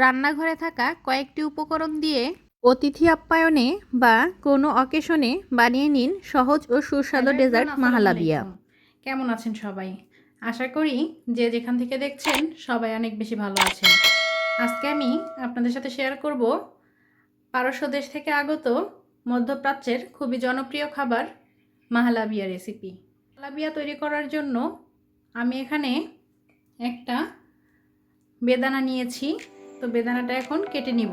রান্নাঘরে থাকা কয়েকটি উপকরণ দিয়ে অতিথি আপ্যায়নে বা কোনো অকেশনে বানিয়ে নিন সহজ ও সুস্বাদু ডেজার্ট মাহালাবিয়া। কেমন আছেন সবাই? আশা করি যে যেখান থেকে দেখছেন সবাই অনেক বেশি ভালো আছেন। আজকে আমি আপনাদের সাথে শেয়ার করব পারস্য দেশ থেকে আগত মধ্যপ্রাচ্যের খুবই জনপ্রিয় খাবার মাহালাবিয়া রেসিপি মাহালাবিয়া তৈরি করার জন্য আমি এখানে একটা বেদানা নিয়েছি। তো বেদানাটা এখন কেটে নিব।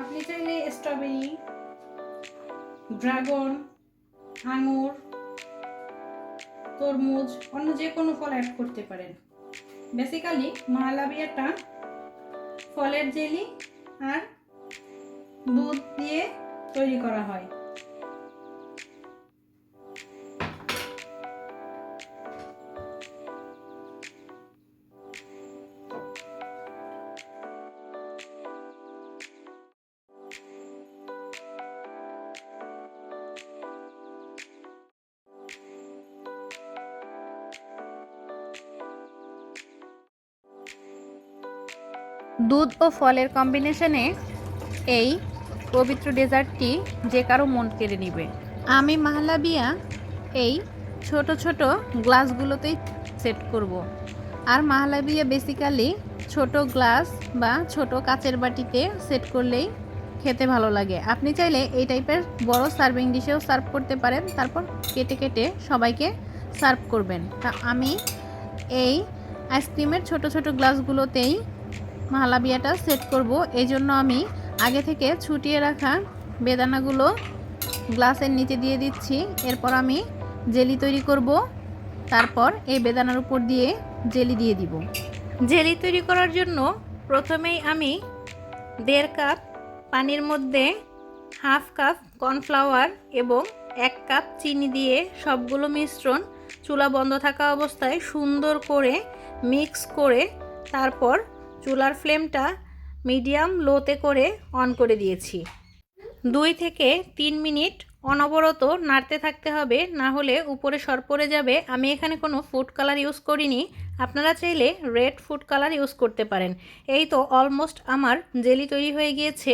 আপনি চাইলে স্ট্রবেরি ড্রাগন আঙুর, তরমুজ, অন্য যে কোনো ফল অ্যাড করতে পারেন। বেসিক্যালি মালাবিয়াটা ফলের জেলি আর দুধ দিয়ে তৈরি করা হয়। দুধ ও ফলের কম্বিনেশনে এই পবিত্র ডেজার্টটি যে কারও মন কেড়ে নিবে। আমি মাহলাবিয়া এই ছোট ছোট গ্লাসগুলোতেই সেট করব। আর মাহলাবিয়া বেসিক্যালি ছোট গ্লাস বা ছোট কাচের বাটিতে সেট করলেই খেতে ভালো লাগে। আপনি চাইলে এই টাইপের বড় সার্ভিং ডিশেও সার্ভ করতে পারেন, তারপর কেটে কেটে সবাইকে সার্ভ করবেন। তা আমি এই আইসক্রিমের ছোট ছোট গ্লাসগুলোতেই মালাবিয়াটা সেট করব। এই জন্য আমি আগে থেকে ছুটিয়ে রাখা বেদানাগুলো গ্লাসের নিচে দিয়ে দিচ্ছি। এরপর আমি জেলি তৈরি করব। তারপর এই বেদানার উপর দিয়ে জেলি দিয়ে দিব। জেলি তৈরি করার জন্য প্রথমেই আমি দেড় কাপ পানির মধ্যে হাফ কাপ কর্নফ্লাওয়ার এবং এক কাপ চিনি দিয়ে সবগুলো মিশ্রণ চুলা বন্ধ থাকা অবস্থায় সুন্দর করে মিক্স করে তারপর চুলার ফ্লেমটা মিডিয়াম লোতে করে অন করে দিয়েছি। দুই থেকে তিন মিনিট অনবরত নাড়তে থাকতে হবে, না হলে উপরে সর পড়ে যাবে। আমি এখানে কোনো ফুড কালার ইউজ করিনি। আপনারা চাইলে রেড ফুড কালার ইউজ করতে পারেন। এই তো অলমোস্ট আমার জেলি তৈরি হয়ে গিয়েছে।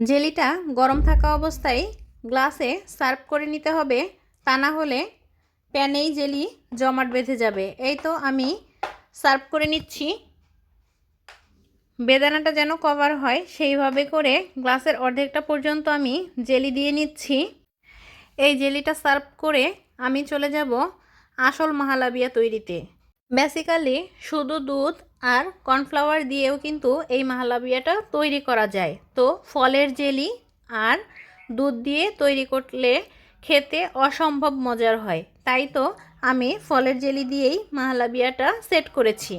জেলিটা গরম থাকা অবস্থায় গ্লাসে সার্ভ করে নিতে হবে, তা না হলে প্যানেই জেলি জমাট বেঁধে যাবে। এই তো আমি সার্ভ করে নিচ্ছি। বেদানাটা যেন কভার হয়, সেইভাবে করে গ্লাসের অর্ধেকটা পর্যন্ত আমি জেলি দিয়ে নিচ্ছি। এই জেলিটা সার্ভ করে আমি চলে যাব আসল মাহালাবিয়া তৈরিতে। বেসিক্যালি শুধু দুধ আর কর্নফ্লাওয়ার দিয়েও কিন্তু এই মাহালাবিয়াটা তৈরি করা যায়। তো ফলের জেলি আর দুধ দিয়ে তৈরি করলে খেতে অসম্ভব মজার হয়। তাই তো আমি ফলের জেলি দিয়েই মাহালাবিয়াটা সেট করেছি।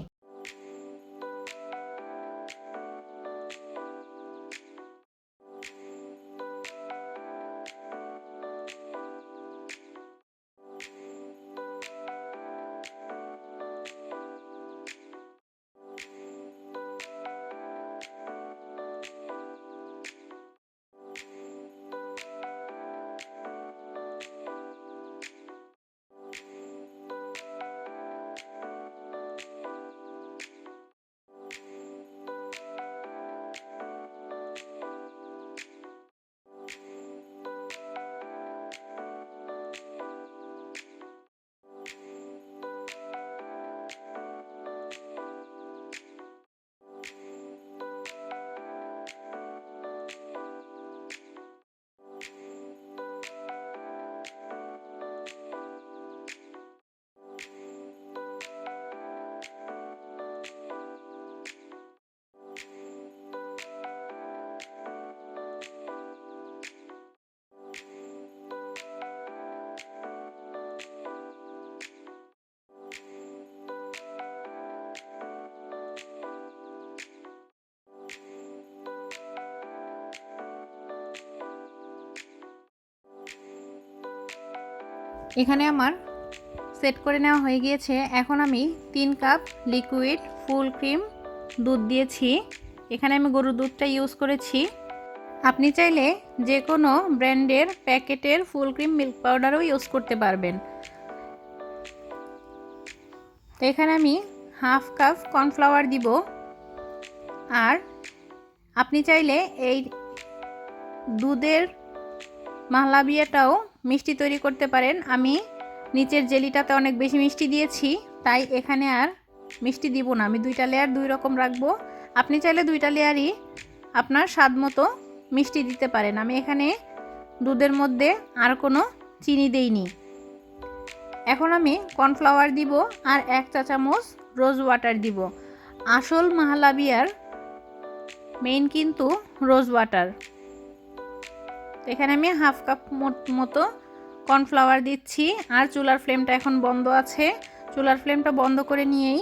এখানে আমার সেট করে নেওয়া হয়ে গিয়েছে। এখন আমি তিন কাপ লিকুইড ফুল ক্রিম দুধ দিয়েছি। এখানে আমি গরুর দুধটা ইউজ করেছি। আপনি চাইলে যে কোনো ব্র্যান্ডের প্যাকেটের ফুল ক্রিম মিল্ক পাউডারও ইউজ করতে পারবেন। তো এখানে আমি হাফ কাপ কর্নফ্লাওয়ার দিব। আর আপনি চাইলে এই দুধের মাহলাবিয়াটাও মিষ্টি তৈরি করতে পারেন। আমি নিচের জেলিটাতে অনেক বেশি মিষ্টি দিয়েছি, তাই এখানে আর মিষ্টি দিব না। আমি দুইটা লেয়ার দুই রকম রাখব। আপনি চাইলে দুইটা লেয়ারই আপনার স্বাদ মতো মিষ্টি দিতে পারেন। আমি এখানে দুধের মধ্যে আর কোনো চিনি দেইনি। এখন আমি কর্নফ্লাওয়ার দিব আর এক চা চামচ রোজ ওয়াটার দিব। আসল মাহালাবিয়ার মেইন কিন্তু রোজ ওয়াটার এখানে আমি হাফ কাপ মতো কর্নফ্লাওয়ার দিচ্ছি। আর চুলার ফ্লেমটা এখন বন্ধ আছে। চুলার ফ্লেমটা বন্ধ করে নিয়েই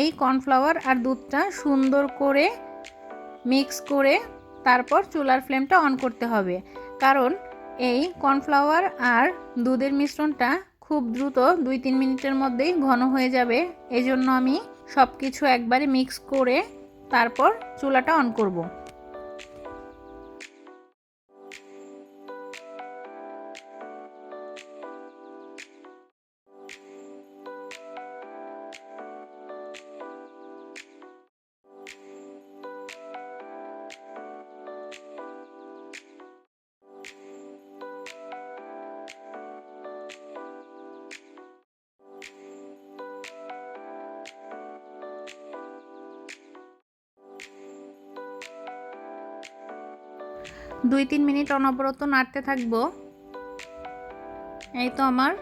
এই কর্নফ্লাওয়ার আর দুধটা সুন্দর করে মিক্স করে তারপর চুলার ফ্লেমটা অন করতে হবে। কারণ এই কর্নফ্লাওয়ার আর দুধের মিশ্রণটা খুব দ্রুত দুই তিন মিনিটের মধ্যেই ঘন হয়ে যাবে। এই জন্য আমি সব কিছু একবারে মিক্স করে তারপর চুলাটা অন করব। দুই তিন মিনিট অনবরত নাড়তে থাকব। এই তো আমার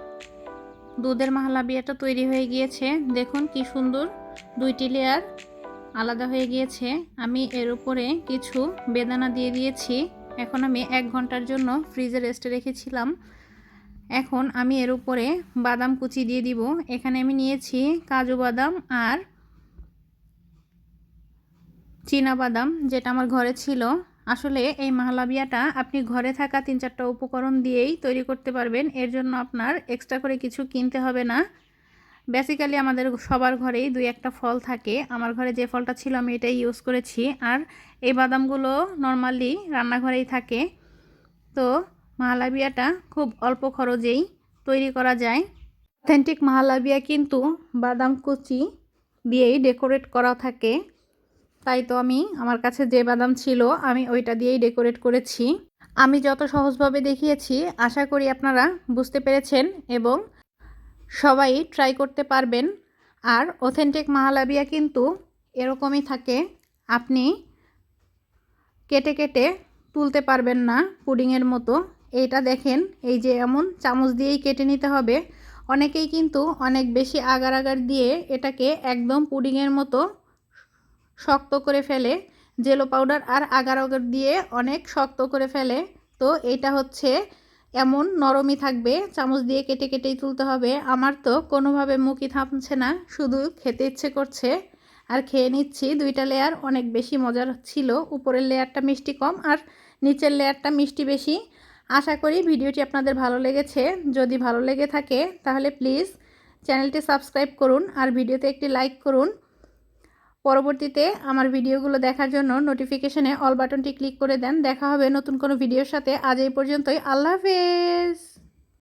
দুধের মাহলাবিয়াটা তৈরি হয়ে গিয়েছে। দেখুন কি সুন্দর দুইটি লেয়ার আলাদা হয়ে গিয়েছে। আমি এর উপরে কিছু বেদানা দিয়ে দিয়েছি। এখন আমি এক ঘণ্টার জন্য ফ্রিজে রেস্টে রেখেছিলাম। এখন আমি এর উপরে বাদাম কুচি দিয়ে দিব। এখানে আমি নিয়েছি কাজু বাদাম আর চীনা বাদাম, যেটা আমার ঘরে ছিল। আসলে এই মাহলাবিয়াটা আপনি ঘরে থাকা তিন চারটা উপকরণ দিয়েই তৈরি করতে পারবেন। এর জন্য আপনার এক্সট্রা করে কিছু কিনতে হবে না। বেসিক্যালি আমাদের সবার ঘরেই দুই একটা ফল থাকে। আমার ঘরে যে ফলটা ছিল আমি এটাই ইউজ করেছি। আর এই বাদামগুলো নর্মালি রান্নাঘরেই থাকে। তো মাহলাবিয়াটা খুব অল্প খরচেই তৈরি করা যায়। অথেন্টিক মাহলাবিয়া কিন্তু বাদাম কুচি দিয়েই ডেকোরেট করা থাকে। তাই তো আমি আমার কাছে যে বাদাম ছিল আমি ওইটা দিয়েই ডেকোরেট করেছি। আমি যত সহজভাবে দেখিয়েছি, আশা করি আপনারা বুঝতে পেরেছেন এবং সবাই ট্রাই করতে পারবেন। আর অথেন্টিক মাহালাবিয়া কিন্তু এরকমই থাকে, আপনি কেটে কেটে তুলতে পারবেন না পুডিংয়ের মতো। এইটা দেখেন, এই যে এমন চামচ দিয়েই কেটে নিতে হবে। অনেকেই কিন্তু অনেক বেশি আগার আগার দিয়ে এটাকে একদম পুডিংয়ের মতো শক্ত করে ফেলে। জেলো পাউডার আর আগার আগার দিয়ে অনেক শক্ত করে ফেলে। তো এটা হচ্ছে এমন নরমই থাকবে, চামচ দিয়ে কেটে কেটেই তুলতে হবে। আমার তো কোনোভাবে মুখই থামছে না, শুধু খেতে ইচ্ছে করছে। আর খেয়ে নিচ্ছি, দুইটা লেয়ার অনেক বেশি মজার ছিল। উপরের লেয়ারটা মিষ্টি কম আর নিচের লেয়ারটা মিষ্টি বেশি। আশা করি ভিডিওটি আপনাদের ভালো লেগেছে। যদি ভালো লেগে থাকে, তাহলে প্লিজ চ্যানেলটি সাবস্ক্রাইব করুন আর ভিডিওতে একটি লাইক করুন। পরবর্তীতে আমার ভিডিওগুলো দেখার জন্য নোটিফিকেশনে অল বাটনটি ক্লিক করে দেন। দেখা হবে নতুন কোনো ভিডিওর সাথে। আজ এই পর্যন্তই। আল্লাহ হাফেজ!